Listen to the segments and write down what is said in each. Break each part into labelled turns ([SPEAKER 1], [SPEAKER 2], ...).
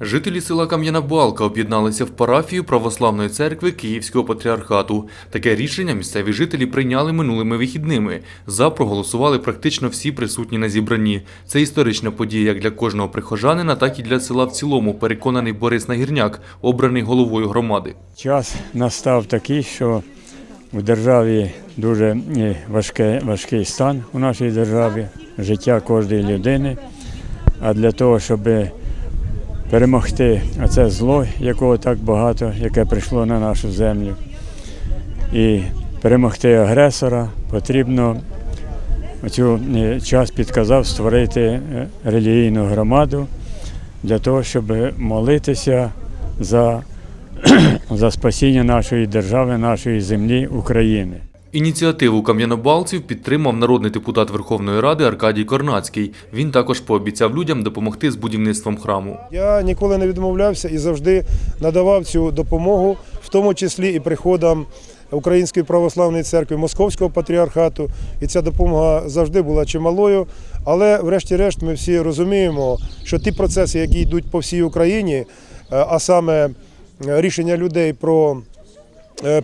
[SPEAKER 1] Жителі села Кам'яна Балка об'єдналися в парафію Православної церкви Київського патріархату. Таке рішення місцеві жителі прийняли минулими вихідними. За проголосували практично всі присутні на зібранні. Це історична подія як для кожного прихожанина, так і для села в цілому, переконаний Борис Нагірняк, обраний головою громади.
[SPEAKER 2] Час настав такий, що у державі дуже е, важке, важкий стан у нашій державі, життя кожної людини. А для того, щоб перемогти оце зло, якого так багато, яке прийшло на нашу землю, і перемогти агресора, потрібно цю е, час підказав створити е, релігійну громаду для того, щоб молитися за за спасіння нашої держави, нашої землі, України.
[SPEAKER 1] Ініціативу кам'янобалців підтримав народний депутат Верховної Ради Аркадій Корнацький. Він також пообіцяв людям допомогти з будівництвом храму.
[SPEAKER 3] Я ніколи не відмовлявся і завжди надавав цю допомогу, в тому числі і приходам Української православної церкви Московського патріархату. І ця допомога завжди була чималою. Але, врешті-решт, ми всі розуміємо, що ті процеси, які йдуть по всій Україні, е, а саме е, рішення людей про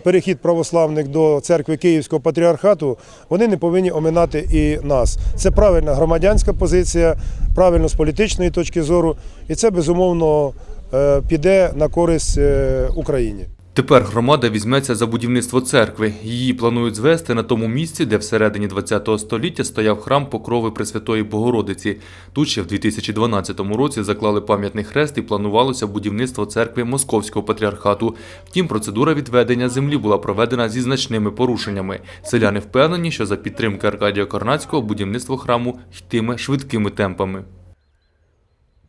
[SPEAKER 3] перехід православних до церкви Київського патріархату, вони не повинні оминати і нас. Це правильна громадянська позиція, правильно з політичної точки зору, і це безумовно е, піде на користь е, Україні.
[SPEAKER 1] Тепер громада візьметься за будівництво церкви. Її планують звести на тому місці, де всередині ХХ століття стояв храм Покрови Пресвятої Богородиці. Тут ще в 2012 році заклали пам'ятний хрест і планувалося будівництво церкви Московського патріархату. Втім, процедура відведення землі була проведена зі значними порушеннями. Селяни впевнені, що за підтримки Аркадія Корнацького будівництво храму йтиме швидкими темпами.